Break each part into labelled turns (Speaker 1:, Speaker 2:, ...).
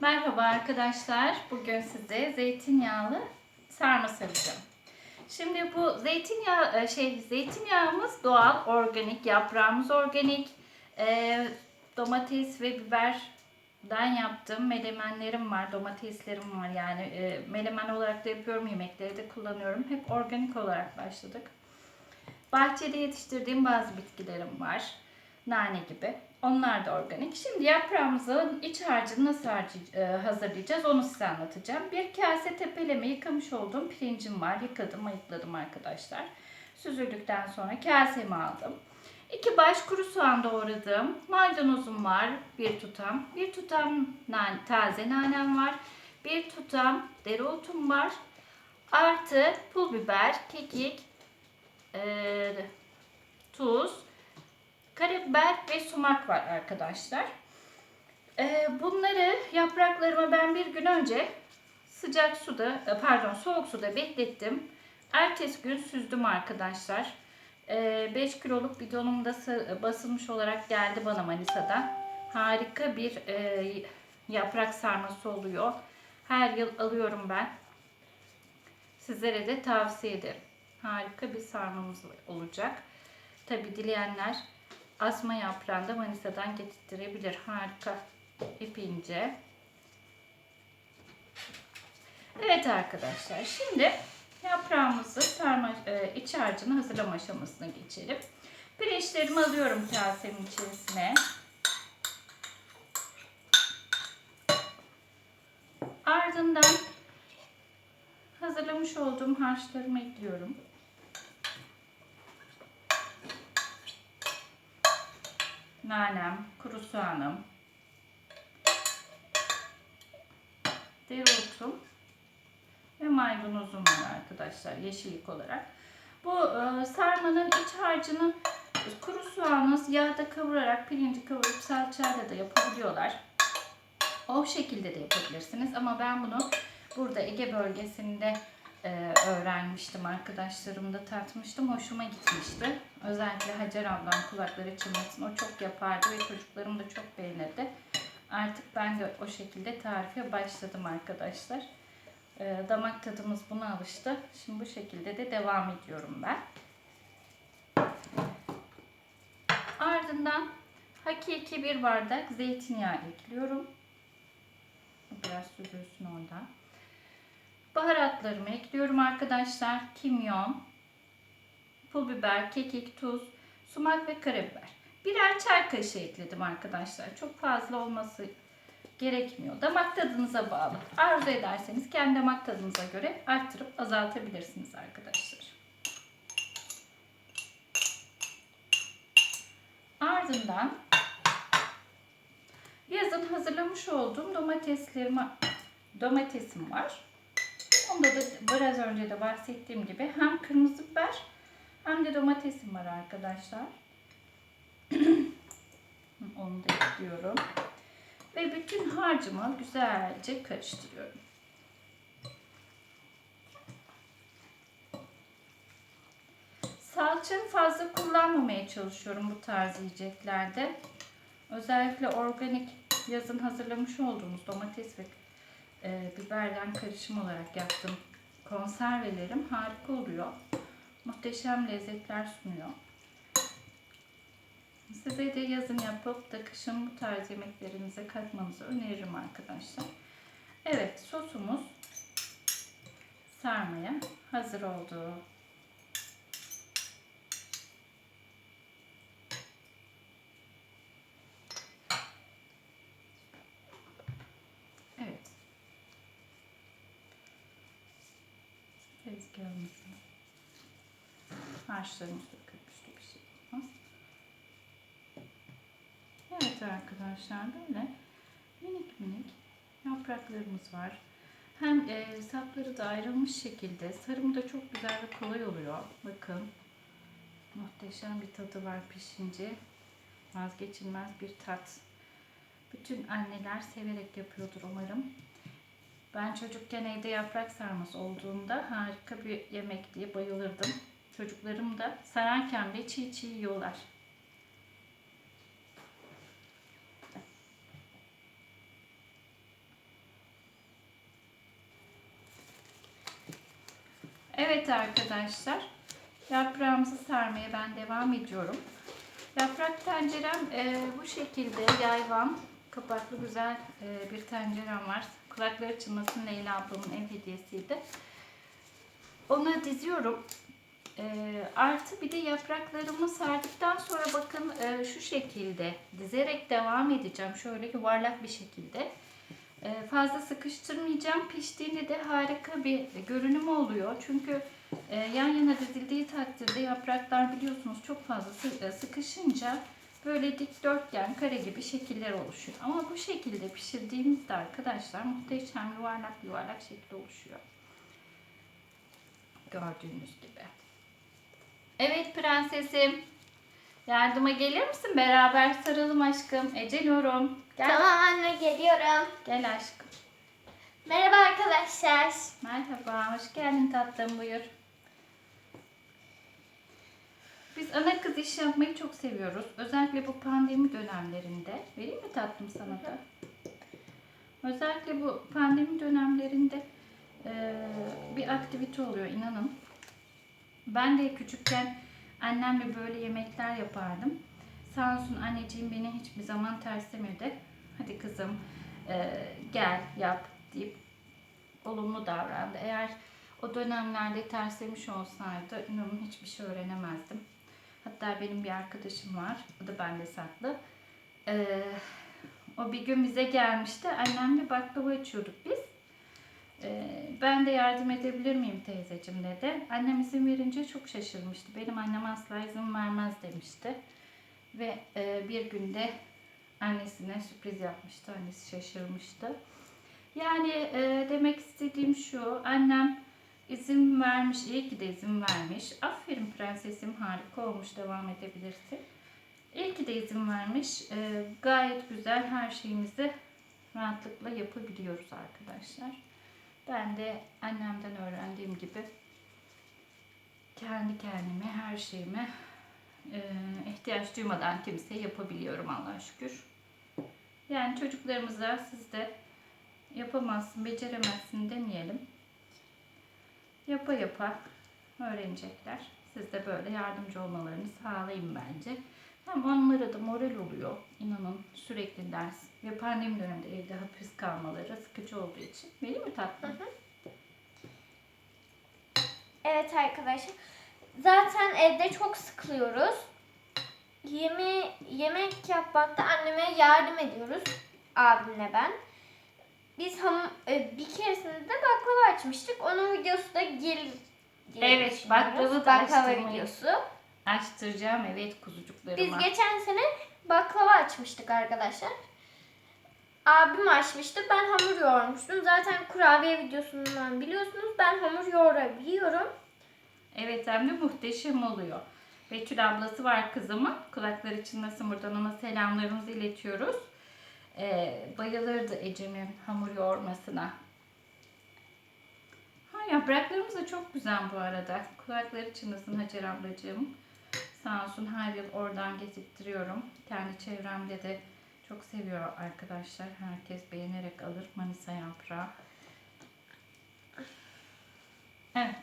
Speaker 1: Merhaba arkadaşlar. Bugün size zeytinyağlı sarma saracağım. Şimdi bu zeytinyağı e, şey zeytinyağımız doğal, organik, yaprağımız organik. Ee, domates ve biberden yaptığım melemenlerim var, domateslerim var. Yani e, melemen olarak da yapıyorum, yemekleri de kullanıyorum. Hep organik olarak başladık. Bahçede yetiştirdiğim bazı bitkilerim var. Nane gibi. Onlar da organik. Şimdi yaprağımızın iç harcını nasıl e, hazırlayacağız onu size anlatacağım. Bir kase tepeleme yıkamış olduğum pirincim var. Yıkadım, ayıkladım arkadaşlar. Süzüldükten sonra kasemi aldım. İki baş kuru soğan doğradım. Maydanozum var bir tutam. Bir tutam nane, taze nanem var. Bir tutam dereotum var. Artı pul biber, kekik, e, tuz, karabiber ve sumak var arkadaşlar. Ee, bunları yapraklarımı ben bir gün önce sıcak suda, e, pardon soğuk suda beklettim. Ertesi gün süzdüm arkadaşlar. 5 kiloluk bidonumda sı- basılmış olarak geldi bana Manisa'dan. Harika bir e, yaprak sarması oluyor. Her yıl alıyorum ben. Sizlere de tavsiye ederim. Harika bir sarmamız olacak. Tabi dileyenler asma yaprağını da Manisa'dan getirtirebilir. Harika. İp ince. Evet arkadaşlar. Şimdi yaprağımızı sarma, e, iç harcını hazırlama aşamasına geçelim. Pirinçlerimi alıyorum kasemin içerisine. Ardından hazırlamış olduğum harçlarımı ekliyorum. Nanem, kuru soğanım, dereotum ve maydanozum var arkadaşlar yeşillik olarak. Bu e, sarmanın iç harcını kuru soğanı yağda kavurarak pirinci kavurup salçayla da yapabiliyorlar. O şekilde de yapabilirsiniz ama ben bunu burada Ege bölgesinde e, öğrenmiştim. Arkadaşlarım da tatmıştım. Hoşuma gitmişti. Özellikle Hacer ablam kulakları çınlasın. O çok yapardı ve çocuklarım da çok beğenirdi. Artık ben de o şekilde tarife başladım arkadaşlar. E, damak tadımız buna alıştı. Şimdi bu şekilde de devam ediyorum ben. Ardından hakiki bir bardak zeytinyağı ekliyorum. Biraz süzülsün oradan. Baharatlarımı ekliyorum arkadaşlar. Kimyon, pul biber, kekik, tuz, sumak ve karabiber. Birer çay kaşığı ekledim arkadaşlar. Çok fazla olması gerekmiyor. Damak tadınıza bağlı. Arzu ederseniz kendi damak tadınıza göre arttırıp azaltabilirsiniz arkadaşlar. Ardından yazın hazırlamış olduğum domateslerimi domatesim var. Onda da biraz önce de bahsettiğim gibi hem kırmızı biber hem de domatesim var arkadaşlar. Onu da ekliyorum. Ve bütün harcımı güzelce karıştırıyorum. Salça fazla kullanmamaya çalışıyorum bu tarz yiyeceklerde. Özellikle organik yazın hazırlamış olduğumuz domates ve e, biberden karışım olarak yaptığım konservelerim harika oluyor. Muhteşem lezzetler sunuyor. Size de yazın yapıp da kışın bu tarz yemeklerinize katmanızı öneririm arkadaşlar. Evet sosumuz sarmaya hazır oldu. Evet. Tezgahımızı harçlarımız dökülmüştü bir şey olmaz. Evet arkadaşlar böyle minik minik yapraklarımız var. Hem e, sapları da ayrılmış şekilde sarımı da çok güzel ve kolay oluyor. Bakın muhteşem bir tadı var pişince. Vazgeçilmez bir tat. Bütün anneler severek yapıyordur umarım. Ben çocukken evde yaprak sarması olduğunda harika bir yemek diye bayılırdım. Çocuklarım da sararken bile çiğ çiğ yiyorlar. Evet arkadaşlar, yaprağımızı sarmaya ben devam ediyorum. Yaprak tencerem e, bu şekilde yayvan, kapaklı güzel e, bir tencerem var. Kulakları çınlasın Leyla ablamın ev hediyesiydi. Ona diziyorum. E, artı bir de yapraklarımı sardıktan sonra bakın e, şu şekilde dizerek devam edeceğim. Şöyle yuvarlak bir şekilde. E, fazla sıkıştırmayacağım. Piştiğinde de harika bir görünüm oluyor. Çünkü e, yan yana dizildiği takdirde yapraklar biliyorsunuz çok fazla e, sıkışınca böyle dikdörtgen, kare gibi şekiller oluşuyor. Ama bu şekilde pişirdiğimizde arkadaşlar muhteşem yuvarlak yuvarlak şekil oluşuyor. Gördüğünüz gibi. Evet prensesim. Yardıma gelir misin? Beraber saralım aşkım. Ece Nurum. Gel.
Speaker 2: Tamam anne geliyorum.
Speaker 1: Gel aşkım.
Speaker 2: Merhaba arkadaşlar.
Speaker 1: Merhaba, hoş geldin tatlım buyur. Biz ana kız iş yapmayı çok seviyoruz. Özellikle bu pandemi dönemlerinde. Vereyim mi tatlım sana da? Özellikle bu pandemi dönemlerinde bir aktivite oluyor inanın. Ben de küçükken annemle böyle yemekler yapardım. Sağ olsun anneciğim beni hiçbir zaman terslemedi. Hadi kızım eee, gel yap deyip olumlu davrandı. Eğer o dönemlerde terslemiş olsaydı inanın hiçbir şey öğrenemezdim. Hatta benim bir arkadaşım var. O da bende saklı. Ee, o bir gün bize gelmişti. Annemle baklava açıyorduk biz. Ee, ben de yardım edebilir miyim teyzeciğim dedi. Annem izin verince çok şaşırmıştı. Benim annem asla izin vermez demişti. Ve e, bir günde annesine sürpriz yapmıştı. Annesi şaşırmıştı. Yani e, demek istediğim şu, annem izin vermiş, iyi ki de izin vermiş. Aferin prensesim, harika olmuş, devam edebilirsin. İyi ki de izin vermiş. E, gayet güzel her şeyimizi rahatlıkla yapabiliyoruz arkadaşlar. Ben de annemden öğrendiğim gibi kendi kendime her şeyimi e, ihtiyaç duymadan kimseye yapabiliyorum Allah'a şükür. Yani çocuklarımıza siz de yapamazsın, beceremezsin demeyelim. Yapa yapa öğrenecekler. Siz de böyle yardımcı olmalarını sağlayın bence. Hem onlara da moral oluyor. İnanın sürekli ders ve pandemi döneminde evde hapis kalmaları sıkıcı olduğu için. Değil mi tatlım?
Speaker 2: Evet arkadaşlar. Zaten evde çok sıkılıyoruz. Yeme yemek yapmakta anneme yardım ediyoruz. Abimle ben. Biz ham e, bir keresinde de baklava açmıştık. Onun videosu da gelir.
Speaker 1: Evet, baklava da
Speaker 2: baklava videosu.
Speaker 1: Açtıracağım evet kuzucuklarıma.
Speaker 2: Biz geçen sene baklava açmıştık arkadaşlar. Abim açmıştı. Ben hamur yoğurmuştum. Zaten kurabiye videosundan biliyorsunuz. Ben hamur yoğurabiliyorum.
Speaker 1: Evet hem de muhteşem oluyor. Betül ablası var kızımın. Kulakları çınlasın buradan ona selamlarımızı iletiyoruz. Ee, bayılırdı Ecem'in hamur yoğurmasına. Ha, yapraklarımız da çok güzel bu arada. Kulakları çınlasın Hacer ablacığım. Sağ olsun her yıl oradan getirtiyorum. Kendi çevremde de çok seviyor arkadaşlar. Herkes beğenerek alır Manisa yaprağı. Evet.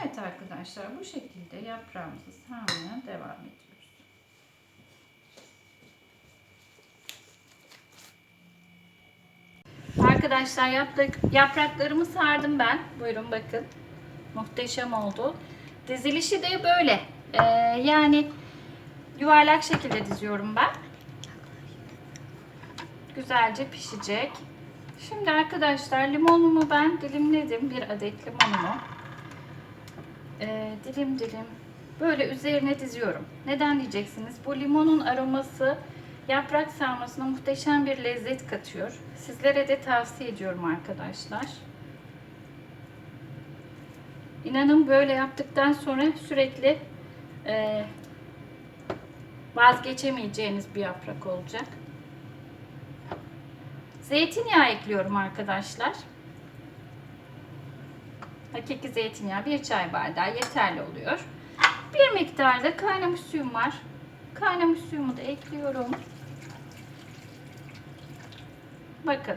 Speaker 1: Evet arkadaşlar bu şekilde yaprağımızı sarmaya devam ediyoruz. Arkadaşlar yaprak, yapraklarımı sardım ben. Buyurun bakın. Muhteşem oldu. Dizilişi de böyle. Ee, yani yuvarlak şekilde diziyorum ben. Güzelce pişecek. Şimdi arkadaşlar limonumu ben dilimledim. Bir adet limonumu. Ee, dilim dilim böyle üzerine diziyorum. Neden diyeceksiniz? Bu limonun aroması yaprak sarmasına muhteşem bir lezzet katıyor. Sizlere de tavsiye ediyorum arkadaşlar. İnanın böyle yaptıktan sonra sürekli e, vazgeçemeyeceğiniz bir yaprak olacak. Zeytinyağı ekliyorum arkadaşlar. Hakiki zeytinyağı bir çay bardağı yeterli oluyor. Bir miktar da kaynamış suyum var. Kaynamış suyumu da ekliyorum. bakın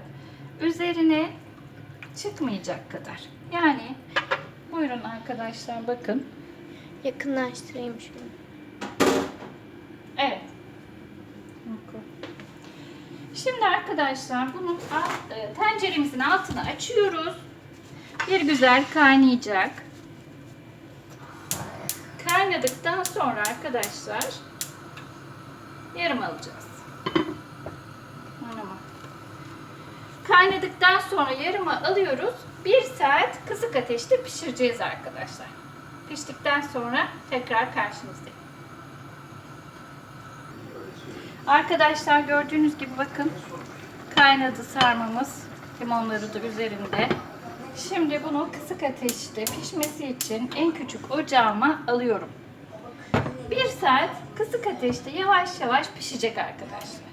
Speaker 1: üzerine çıkmayacak kadar. Yani buyurun arkadaşlar bakın.
Speaker 2: Yakınlaştırayım şunu.
Speaker 1: Evet. Şimdi arkadaşlar bunun alt- e, tenceremizin altını açıyoruz. Bir güzel kaynayacak. Kaynadıktan sonra arkadaşlar yarım alacağız. Kaynadıktan sonra yarıma alıyoruz. Bir saat kısık ateşte pişireceğiz arkadaşlar. Piştikten sonra tekrar karşınızdayım. Arkadaşlar gördüğünüz gibi bakın kaynadı sarmamız. Limonları da üzerinde. Şimdi bunu kısık ateşte pişmesi için en küçük ocağıma alıyorum. Bir saat kısık ateşte yavaş yavaş pişecek arkadaşlar.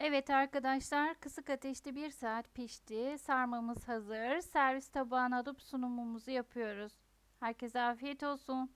Speaker 1: Evet arkadaşlar kısık ateşte bir saat pişti. Sarmamız hazır. Servis tabağına alıp sunumumuzu yapıyoruz. Herkese afiyet olsun.